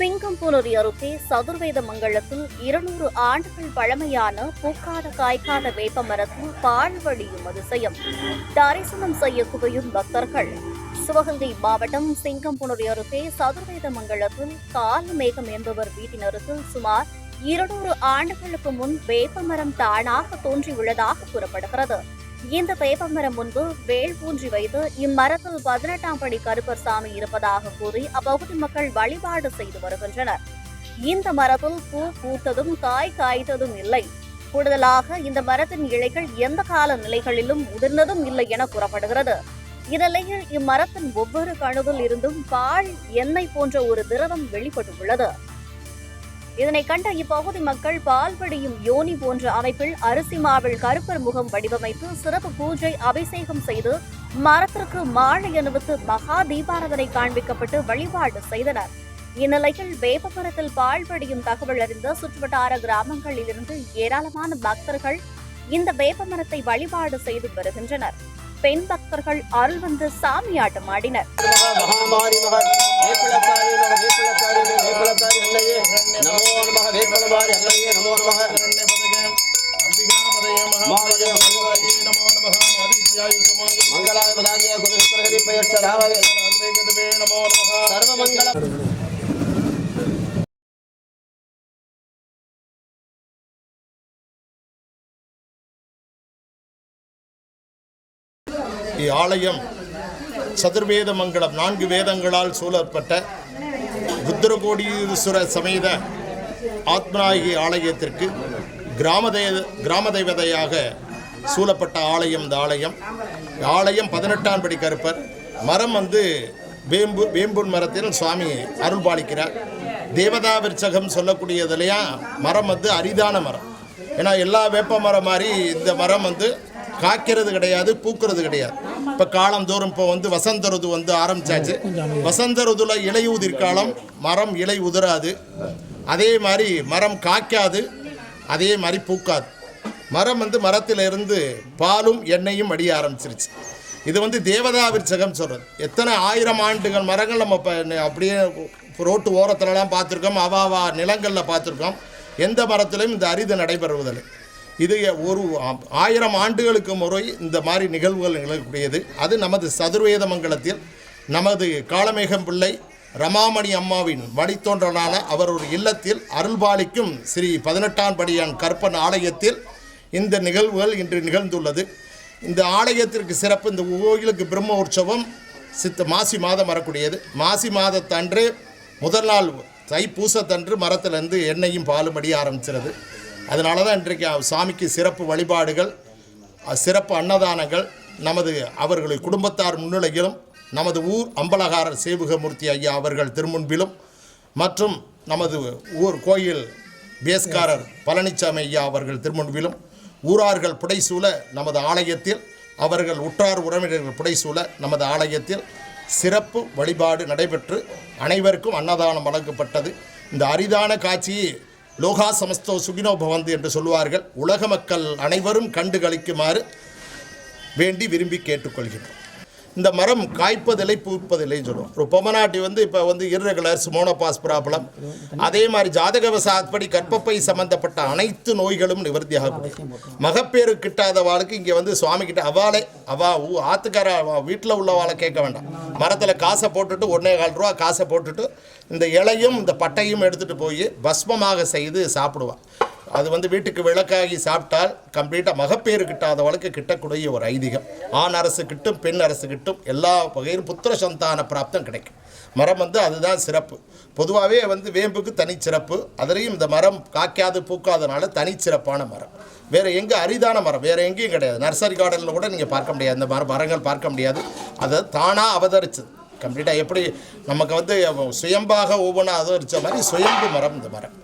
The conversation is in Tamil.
சிங்கம்புலரி அருகே சதுர்வேத மங்கலத்தில் இருநூறு ஆண்டுகள் பழமையான பூக்காத காய்க்காத வேப்ப மரத்தில் பால்வழியும் அதிசயம். தரிசனம் செய்ய குவியும் பக்தர்கள். சிவகங்கை மாவட்டம் சிங்கம்புணரி அருகே சதுர்வேத மங்கலத்தில் காலமேகம் என்பவர் வீட்டினருகில் சுமார் இருநூறு ஆண்டுகளுக்கு முன் வேப்பமரம் தானாக தோன்றியுள்ளதாக கூறப்படுகிறது. இந்த வேப்பமரம் முன்பு வேல் ஊன்றி வைத்து இம்மரத்தில் பதினெட்டாம் படி கருப்பர் சாமி இருப்பதாக கூறி அப்பகுதி மக்கள் வழிபாடு செய்து வருகின்றனர். இந்த மரத்தில் பூ பூத்ததும் காய் காய்த்ததும் இல்லை. கூடுதலாக இந்த மரத்தின் இலைகள் எந்த கால நிலைகளிலும் உதிர்ந்ததும் இல்லை என கூறப்படுகிறது. இந்நிலையில் இம்மரத்தின் ஒவ்வொரு கணுவில் இருந்தும் பால் எண்ணெய் போன்ற ஒரு திரவம் வெளிப்பட்டுள்ளது. இதனை கண்ட இப்பகுதி மக்கள் பால்வடியும் யோனி போன்ற அமைப்பில் அரிசி மாவில் கருப்பர் முகம் வடிவமைத்து சிறப்பு பூஜை அபிஷேகம் செய்து மரத்திற்கு மாலை அணிவித்து மகா தீபாரதனை காண்பிக்கப்பட்டு வழிபாடு செய்தனர். இந்நிலையில் வேப்பமரத்தில் பால்வடியும் தகவல் அறிந்த சுற்றுவட்டார கிராமங்களில் இருந்து ஏராளமான பக்தர்கள் இந்த வேப்பமரத்தை வழிபாடு செய்து வருகின்றனர். பெண் பக்தர்கள் அருள் வந்து சாமியாட்டம் ஆடினர். மங்களாய மகன் வேப்பிலக்காரி நம நமோ நமக வேப்பிலமாரி இவ்வாலயம் சதுர்வேத மங்கலம் நான்கு வேதங்களால் சூழப்பட்ட ருத்ரகோடீஸ்வர சமேத ஆத்மநாயகி ஆலயத்திற்கு கிராமதே கிராம தேவதையாக சூழப்பட்ட ஆலயம் இந்த ஆலயம். ஆலயம் பதினெட்டாம் படி கருப்பர். மரம் வந்து வேம்பு வேம்புன் மரத்தில் சுவாமி அருள் பாலிக்கிறார். தேவதா விருச்சகம் சொல்லக்கூடியதுலையா மரம் வந்து அரிதான மரம். ஏன்னா எல்லா வேப்ப மரம் மாதிரி இந்த மரம் வந்து காய்க்கிறது கிடையாது பூக்கிறது கிடையாது. இப்போ காலந்தோறும் இப்போ வந்து வசந்த ருது வந்து ஆரம்பிச்சாச்சு. வசந்த ருதுல இலையுதிர் காலம் மரம் இலை உதிராது அதே மாதிரி மரம் காய்க்காது அதே மாதிரி பூக்காது. மரம் வந்து மரத்தில் இருந்து பாலும் எண்ணெயும் அடிய ஆரம்பிச்சிருச்சு. இது வந்து தேவதா விருச்சகம் சொல்கிறது எத்தனை ஆயிரம் ஆண்டுகள் மரங்கள் நம்ம இப்போ அப்படியே ரோட்டு ஓரத்துலலாம் பார்த்துருக்கோம் அவாவா நிலங்களில் பார்த்துருக்கோம். எந்த மரத்திலையும் இந்த அரிது நடைபெறுவதில்லை. இது ஒரு ஆயிரம் ஆண்டுகளுக்கு முறை இந்த மாதிரி நிகழ்வுகள் நிகழக்கூடியது. அது நமது சதுர்வேத மங்கலத்தில் நமது காளமேகம் பிள்ளை ரமாமணி அம்மாவின் வழித்தோன்றலான அவர் ஒரு இல்லத்தில் அருள்பாலிக்கும் ஸ்ரீ பதினெட்டாம் படியான் கற்பன் ஆலயத்தில் இந்த நிகழ்வுகள் இன்று நிகழ்ந்துள்ளது. இந்த ஆலயத்திற்கு சிறப்பு இந்த கோயிலுக்கு பிரம்ம உற்சவம் சித்த மாசி மாதம் வரக்கூடியது. மாசி மாதத்தன்று முதல் நாள் தைப்பூசத்தன்று மரத்திலிருந்து எண்ணெயும் பாலும் அடிய ஆரம்பிச்சிருது. அதனால தான் இன்றைக்கு சாமிக்கு சிறப்பு வழிபாடுகள் சிறப்பு அன்னதானங்கள் நமது அவர்களுடைய குடும்பத்தார் முன்னிலையிலும் நமது ஊர் அம்பலகாரர் சேவுகமூர்த்தி ஐயா அவர்கள் திருமுன்பிலும் மற்றும் நமது ஊர் கோயில் பேஸ்காரர் பழனிசாமி ஐயா அவர்கள் திருமுன்பிலும் ஊரார்கள் புடைசூழ நமது ஆலயத்தில் அவர்கள் உற்றார் உறவினர்கள் புடைசூழ நமது ஆலயத்தில் சிறப்பு வழிபாடு நடைபெற்று அனைவருக்கும் அன்னதானம் வழங்கப்பட்டது. இந்த அரிதான காட்சியை லோகா சமஸ்தோ சுகினோ பவந்து என்று சொல்லுவார்கள். உலக மக்கள் அனைவரும் கண்டு கழிக்குமாறு வேண்டி விரும்பி கேட்டுக்கொள்கின்றோம். இந்த மரம் காய்ப்பதில்லை பூப்பதில்லைன்னு சொல்லுவோம் ஒரு பொமனாட்டி வந்து இப்போ வந்து இர்ரெகுலர்ஸ் மோனோபாஸ் ப்ராப்ளம் அதே மாதிரி ஜாதக வசாத்படி கற்பப்பை சம்பந்தப்பட்ட அனைத்து நோய்களும் நிவர்த்தியாகக்கூடிய மகப்பேறு கிட்டாத வாளுக்கு இங்கே வந்து சுவாமி கிட்ட அவாளே அவா ஊ ஆத்துக்கார வீட்டில் உள்ளவாளை கேட்க வேண்டாம். மரத்தில் காசை போட்டுட்டு ஒன்றே கால் ரூபா காசை போட்டுட்டு இந்த இலையும் இந்த பட்டையும் எடுத்துகிட்டு போய் பஸ்மமாக செய்து சாப்பிடுவான் அது வந்து வீட்டுக்கு விளக்காகி சாப்பிட்டால் கம்ப்ளீட்டாக மகப்பேறு கிட்டாதவளுக்கு கிட்டக்கூடிய ஒரு ஐதீகம். ஆண் அரசு கிட்டும் பெண் அரசு கிட்டும் எல்லா வகையிலும் புத்திர சந்தான பிராப்தம் கிடைக்கும். மரம் வந்து அதுதான் சிறப்பு. பொதுவாகவே வந்து வேம்புக்கு தனிச்சிறப்பு. அதுலேயும் இந்த மரம் காய்க்காது பூக்காதனால தனிச்சிறப்பான மரம். வேறு எங்கே அரிதான மரம்? வேறு எங்கேயும் கிடையாது. நர்சரி கார்டனில் கூட நீங்கள் பார்க்க முடியாது. இந்த மர மரங்கள் பார்க்க முடியாது. அதை தானாக அவதரிச்சது. கம்ப்ளீட்டாக எப்படி நமக்கு வந்து சுயம்பாக ஒவ்வொன்றா அவதரித்த மாதிரி சுயம்பு மரம் இந்த மரம்.